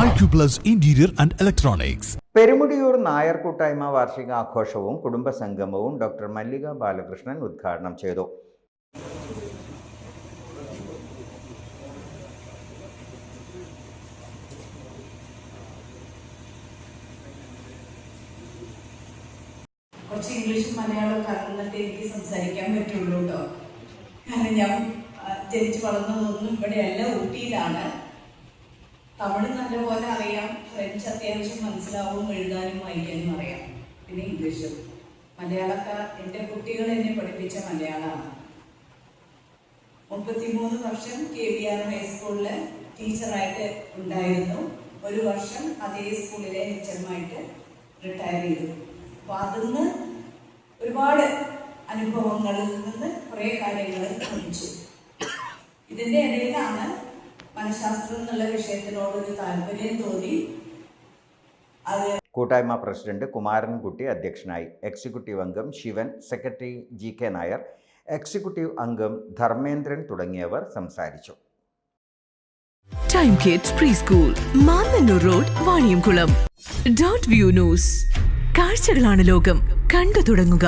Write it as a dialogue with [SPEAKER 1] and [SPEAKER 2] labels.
[SPEAKER 1] Acuplus Interior and Electronics.
[SPEAKER 2] Perumudiyoor Nair കൂട്ടായ്മ വാർഷികാഘോഷവും കുടുംബസംഗമവും doctor മല്ലിക ബാലകൃഷ്ണൻ ഉദ്ഘാടനം ചെയ്തു.
[SPEAKER 3] കുറച്ച് ഇംഗ്ലീഷും മലയാളവും കലർന്നിട്ട് എനിക്ക് സംസാരിക്കാൻ പറ്റുള്ളൂ കേട്ടോ. കാരണം ഞാൻ ജനിച്ചു വളർന്നതൊന്നും ഇവിടെയല്ല ഊട്ടിയിലാണ്. തമിഴ് നല്ലപോലെ അറിയാം. ഫ്രഞ്ച് അത്യാവശ്യം മനസ്സിലാവും എഴുതാനും വായിക്കാനും അറിയാം. പിന്നെ ഇംഗ്ലീഷും. മലയാളക്കാർ എന്റെ കുട്ടികൾ എന്നെ പഠിപ്പിച്ച മലയാളമാണ്. മുപ്പത്തിമൂന്ന് വർഷം കെ വി ആർ ഹൈസ്കൂളിൽ ടീച്ചറായിട്ട് ഉണ്ടായിരുന്നു. ഒരു വർഷം അതേ സ്കൂളിലെ എച്ച് എം ആയിട്ട് റിട്ടയർ ചെയ്തു. അപ്പോൾ അതിന്ന് ഒരുപാട് അനുഭവങ്ങളിൽ നിന്ന് കുറേ കാര്യങ്ങൾ പഠിച്ചു. ഇതിന്റെ ഇടയിലാണ് മനഃശാസ്ത്രം എന്നുള്ള വിഷയത്തിനോടൊരു താല്പര്യം തോന്നി. അത്
[SPEAKER 2] കൂട്ടായ്മ പ്രസിഡന്റ് കുമാരൻകുട്ടി അധ്യക്ഷനായി. എക്സിക്യൂട്ടീവ് അംഗം Shivan secretary G K Nair executive അംഗം ധർമ്മേന്ദ്രൻ തുടങ്ങിയവർ സംസാരിച്ചു.
[SPEAKER 4] Time kids pre school Mannanur road Vaniyamkulam dot view news കാഴ്ചകളാണ് ലോകം. കണ്ടു തുടങ്ങുക.